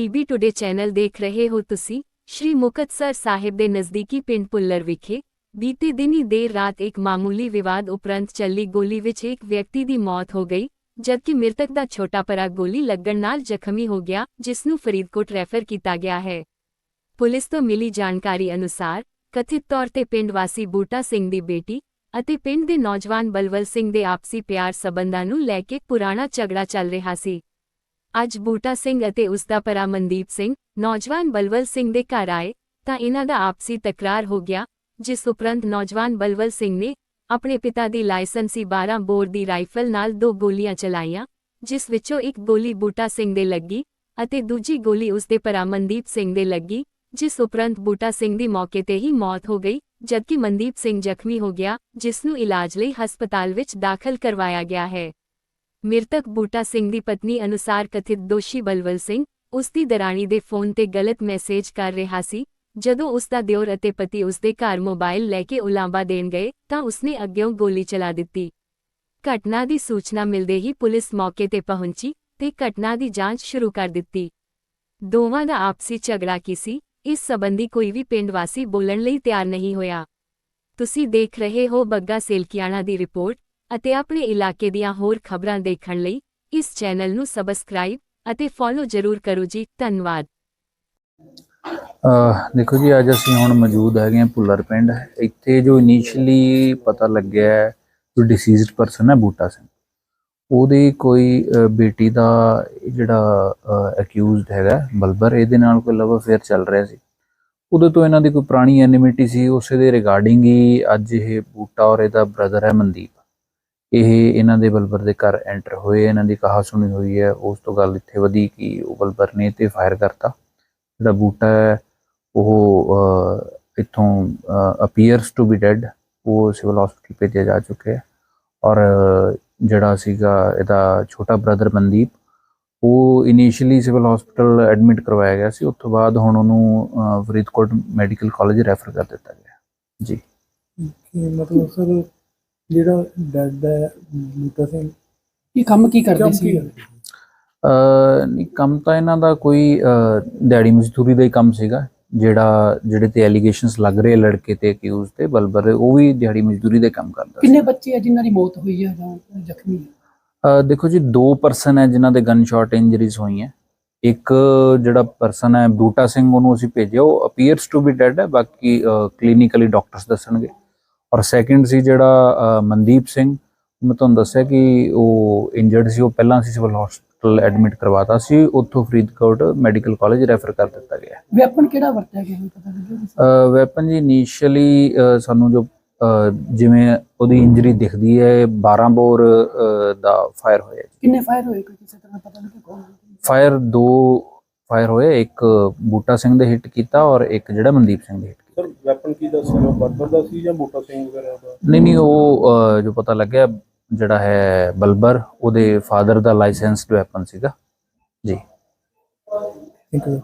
PB today channel ਦੇਖ ਰਹੇ ਹੋ ਤੁਸੀਂ, ਸ਼੍ਰੀ ਮੁਕਤਸਰ ਸਾਹਿਬ ਦੇ ਨਜ਼ਦੀਕੀ ਪਿੰਡ ਪੁੱਲਰ ਵਿਖੇ, ਬੀਤੇ ਦਿਨੀ ਦੇਰ ਰਾਤ ਇੱਕ ਮਾਮੂਲੀ ਵਿਵਾਦ ਉਪਰੰਤ ਚੱਲੀ ਗੋਲੀ ਵਿੱਚ ਇੱਕ ਵਿਅਕਤੀ ਦੀ ਮੌਤ ਹੋ ਗਈ, ਜਦਕਿ ਮ੍ਰਿਤਕ ਦਾ ਛੋਟਾ ਭਰਾ ਗੋਲੀ ਲੱਗਣ ਨਾਲ ਜ਼ਖਮੀ ਹੋ ਗਿਆ ਜਿਸ ਨੂੰ ਫਰੀਦਕੋਟ ਰੈਫਰ ਕੀਤਾ ਗਿਆ ਹੈ। ਪੁਲਿਸ ਤੋਂ ਮਿਲੀ ਜਾਣਕਾਰੀ ਅਨੁਸਾਰ, ਕਥਿਤ ਤੌਰ ਤੇ ਪਿੰਡ ਵਾਸੀ ਬੂਟਾ ਸਿੰਘ ਦੀ ਬੇਟੀ ਅਤੇ ਪਿੰਡ ਦੇ ਨੌਜਵਾਨ ਬਲਵਲ ਸਿੰਘ ਦੇ ਆਪਸੀ ਪਿਆਰ ਸਬੰਧਾਂ ਨੂੰ ਲੈ ਕੇ ਪੁਰਾਣਾ ਝਗੜਾ ਚੱਲ ਰਿਹਾ ਸੀ। ਅੱਜ ਬੂਟਾ ਸਿੰਘ ਅਤੇ ਉਸ ਦਾ ਭਰਾ ਮਨਦੀਪ ਸਿੰਘ, ਨੌਜਵਾਨ ਬਲਵਲ ਸਿੰਘ ਦੇ ਘਰ ਆਏ, ਤਾਂ ਇਹਨਾਂ ਦਾ ਆਪਸੀ ਤਕਰਾਰ ਹੋ ਗਿਆ, ਜਿਸ ਉਪਰੰਤ ਨੌਜਵਾਨ ਬਲਵਲ ਸਿੰਘ ਨੇ ਆਪਣੇ ਪਿਤਾ ਦੀ ਲਾਇਸੈਂਸੀ 12 ਬੋਰ ਦੀ ਰਾਈਫਲ ਨਾਲ ਦੋ ਗੋਲੀਆਂ ਚਲਾਈਆਂ, ਜਿਸ ਵਿੱਚੋਂ ਇੱਕ ਗੋਲੀ ਬੂਟਾ ਸਿੰਘ ਦੇ ਲੱਗੀ ਅਤੇ ਦੂਜੀ ਗੋਲੀ ਉਸ ਦੇ ਭਰਾ ਮਨਦੀਪ ਸਿੰਘ ਦੇ ਲੱਗੀ, ਜਿਸ ਉਪਰੰਤ ਬੂਟਾ ਸਿੰਘ ਦੀ ਮੌਕੇ ਤੇ ਹੀ ਮੌਤ ਹੋ ਗਈ, ਜਦਕਿ ਮਨਦੀਪ ਸਿੰਘ ਜ਼ਖਮੀ ਹੋ ਗਿਆ, ਜਿਸ ਨੂੰ ਇਲਾਜ ਲਈ ਹਸਪਤਾਲ ਵਿੱਚ ਦਾਖਲ ਕਰਵਾਇਆ ਗਿਆ ਹੈ। ਮ੍ਰਿਤਕ ਬੂਟਾ ਸਿੰਘ ਦੀ ਪਤਨੀ ਅਨੁਸਾਰ ਕਥਿਤ ਦੋਸ਼ੀ ਬਲਵਲ ਸਿੰਘ ਉਸ ਦੀ ਦਰਾਣੀ ਦੇ ਫੋਨ ਤੇ ਗਲਤ ਮੈਸੇਜ ਕਰ ਰਿਹਾ ਸੀ। ਜਦੋਂ ਉਸ ਦਾ ਦਿਓਰ ਅਤੇ ਪਤੀ ਉਸ ਦੇ ਘਰ ਮੋਬਾਈਲ ਲੈ ਕੇ ਉਲਾਂਬਾ ਦੇਣ ਗਏ ਤਾਂ ਉਸਨੇ ਅੱਗਿਓਂ ਗੋਲੀ ਚਲਾ ਦਿੱਤੀ। ਘਟਨਾ ਦੀ ਸੂਚਨਾ ਮਿਲਦੇ ਹੀ ਪੁਲਿਸ ਮੌਕੇ ਤੇ ਪਹੁੰਚੀ ਤੇ ਘਟਨਾ ਦੀ ਜਾਂਚ ਸ਼ੁਰੂ ਕਰ ਦਿੱਤੀ। ਦੋਵਾਂ ਦਾ ਆਪਸੀ ਝਗੜਾ ਕੀ ਸੀ? ਇਸ ਸਬੰਧੀ ਕੋਈ ਵੀ ਪਿੰਡ ਵਾਸੀ ਬੋਲਣ ਲਈ ਤਿਆਰ ਨਹੀਂ ਹੋਇਆ। ਤੁਸੀਂ ਦੇਖ ਰਹੇ ਹੋ ਬੱਗਾ ਸੇਲਕਿਆਣਾ ਦੀ ਰਿਪੋਰਟ। ਅਤੇ ਆਪਣੇ ਇਲਾਕੇ ਦੀਆਂ ਹੋਰ ਖਬਰਾਂ ਦੇਖਣ ਲਈ ਇਸ ਚੈਨਲ ਨੂੰ ਸਬਸਕ੍ਰਾਈਬ ਅਤੇ ਫੋਲੋ ਜ਼ਰੂਰ ਕਰੋ ਜੀ ਧੰਨਵਾਦ। ਦੇਖੋ ਜੀ ਅੱਜ ਅਸੀਂ ਹੁਣ ਮੌਜੂਦ ਹੈਗੇ ਹਾਂ ਭੁੱਲਰ ਪਿੰਡ। ਇੱਥੇ ਜੋ ਇਨੀਸ਼ੀਅਲੀ ਪਤਾ ਲੱਗਿਆ ਹੈ, ਜੋ ਡਿਸੀਜ਼ਡ ਪਰਸਨ ਹੈ ਬੂਟਾ ਸਿੰਘ। ਉਹਦੀ ਕੋਈ ਬੇਟੀ ਦਾ ਜਿਹੜਾ ਅਕਿਊਜ਼ਡ ਹੈਗਾ ਬਲਬਰ ਇਹਦੇ ਨਾਲ ਕੋਈ ਲਵ ਅਫੇਅਰ ਚੱਲ ਰਿਹਾ ਸੀ। ਉਹਦੇ ਤੋਂ ਇਹਨਾਂ ਦੀ ਕੋਈ ਪੁਰਾਣੀ ਐਨਿਮਿਟੀ ਸੀ। ਉਸੇ ਦੇ ਰਿਗਾਰਡਿੰਗ ਹੀ ਅੱਜ ਇਹ ਬੂਟਾ ਔਰ ਇਹਦਾ ਬ੍ਰਦਰ ਹੈ ਮਨਦੀਪ। ਇਹ ਇਹਨਾਂ ਦੇ ਬਲਬਰ ਦੇ ਘਰ ਐਂਟਰ ਹੋਏ ਇਹਨਾਂ ਦੀ ਕਹਾ ਸੁਣੀ ਹੋਈ ਹੈ। ਉਸ ਤੋਂ ਗੱਲ ਇੱਥੇ ਵਧੀ ਕਿ ਉਹ ਬਲਬਰ ਨੇ ਤੇ ਫਾਇਰ ਕਰਤਾ। ਜਿਹੜਾ ਬੂਟਾ ਹੈ ਉਹ ਅਹ, ਇੱਥੋਂ ਅਪੀਅਰਸ ਟੂ ਬੀ ਡੈਡ ਉਹ ਸਿਵਲ ਹਸਪੀਟਲ ਭੇਜਿਆ ਜਾ ਚੁੱਕਿਆ ਹੈ। ਔਰ ਜਿਹੜਾ ਸੀਗਾ ਇਹਦਾ ਛੋਟਾ ਬ੍ਰਦਰ ਮਨਦੀਪ ਉਹ ਇਨੀਸ਼ੀਅਲੀ ਸਿਵਲ ਹਸਪੀਟਲ ਐਡਮਿਟ ਕਰਵਾਇਆ ਗਿਆ ਸੀ। ਉਸ ਤੋਂ ਬਾਅਦ ਹੁਣ ਉਹਨੂੰ ਫਰੀਦਕੋਟ ਮੈਡੀਕਲ ਕਾਲਜ ਰੈਫਰ ਕਰ ਦਿੱਤਾ ਗਿਆ ਜੀ। ਮਤਲਬ ਸਰ ਜਿਹੜਾ ਡੈਡ ਹੈ ਬੂਟਾ ਸਿੰਘ ਇਹ ਕੰਮ ਕੀ ਕਰਦੇ ਸੀ? ਅਹ, ਨਹੀਂ ਕੰਮ ਤਾਂ ਇਹਨਾਂ ਦਾ ਕੋਈ ਦਿਹਾੜੀ ਮਜ਼ਦੂਰੀ ਦਾ ਹੀ ਕੰਮ ਸੀਗਾ। ਜਿਹੜਾ ਜਿਹੜੇ ਤੇ ਐਲੀਗੇਸ਼ਨਸ ਲੱਗ ਰਹੇ ਲੜਕੇ ਤੇ ਅਕਿਊਜ਼ ਤੇ ਬਲਬਰ ਉਹ ਵੀ ਦਿਹਾੜੀ ਮਜ਼ਦੂਰੀ ਦੇ ਕੰਮ ਕਰਦਾ ਸੀ। ਕਿੰਨੇ ਬੱਚੇ ਆ ਜਿਨ੍ਹਾਂ ਦੀ ਮੌਤ ਹੋਈ ਹੈ ਜਾਂ ਜ਼ਖਮੀ ਹੈ? ਦੇਖੋ ਜੀ ਦੋ ਪਰਸਨ ਹੈ ਜਿਨ੍ਹਾਂ ਦੇ ਗਨ ਸ਼ਾਟ ਇੰਜਰੀਜ਼ ਹੋਈਆਂ। ਇੱਕ ਜਿਹੜਾ ਪਰਸਨ ਹੈ ਬੂਟਾ ਸਿੰਘ ਉਹਨੂੰ ਅਸੀਂ ਭੇਜਿਆ। ਉਹ ਅਪੀਅਰਸ ਟੂ ਬੀ ਡੈਡ ਹੈ ਬਾਕੀ ਕਲੀਨਿਕਲੀ ਡਾਕਟਰਸ ਦੱਸਣਗੇ। ਔਰ ਸੈਕਿੰਡ ਸੀ ਜਿਹੜਾ ਮਨਦੀਪ ਸਿੰਘ। ਮੈਂ ਤੁਹਾਨੂੰ ਦੱਸਿਆ ਕਿ ਉਹ ਇੰਜਰਡ ਸੀ ਉਹ ਪਹਿਲਾਂ ਸੀ ਸਿਵਲ ਹਸਪੀਟਲ ਐਡਮਿਟ ਕਰਵਾਤਾ ਸੀ। ਉੱਥੋਂ ਫਰੀਦਕੋਟ ਮੈਡੀਕਲ ਕਾਲਜ ਰੈਫਰ ਕਰ ਦਿੱਤਾ ਗਿਆ। ਵੈਪਨ ਕਿਹੜਾ ਵਰਤਿਆ ਗਿਆ ਪਤਾ ਲੱਗਿਆ ਵੈਪਨ ਜੀ ਇਨੀਸ਼ੀਅਲੀ ਸਾਨੂੰ ਜੋ ਜਿਵੇਂ ਉਹਦੀ ਇੰਜਰੀ ਦਿਖਦੀ ਹੈ 12 ਬੋਰ ਦਾ ਫਾਇਰ ਹੋਇਆ ਕਿੰਨੇ ਫਾਇਰ ਹੋਏ ਕੋਈ ਕਿਸੇ ਤਰ੍ਹਾਂ ਪਤਾ ਨਹੀਂ ਕੌਣ ਫਾਇਰ ਦੋ ਫਾਇਰ ਹੋਏ ਇੱਕ ਬੂਟਾ ਸਿੰਘ ਦੇ ਹਿੱਟ ਕੀਤਾ ਔਰ ਇੱਕ ਜਿਹੜਾ ਮਨਦੀਪ ਸਿੰਘ ਦੇ ਹਿੱਟ ਸਰ ਵੈਪਨ ਕੀ ਦਾ ਸੀ ਉਹ ਬਰਬਰ ਦਾ ਸੀ ਜਾਂ ਮੋਟਾ ਸਿੰਘ ਵਗੈਰਾ ਦਾ? ਨਹੀਂ ਨਹੀਂ ਉਹ ਜੋ ਪਤਾ ਲੱਗਿਆ ਜਿਹੜਾ ਹੈ ਬਲਬਰ ਉਹਦੇ ਫਾਦਰ ਦਾ ਲਾਇਸੈਂਸਡ ਵੈਪਨ ਸੀਗਾ। ਜੀ। Thank you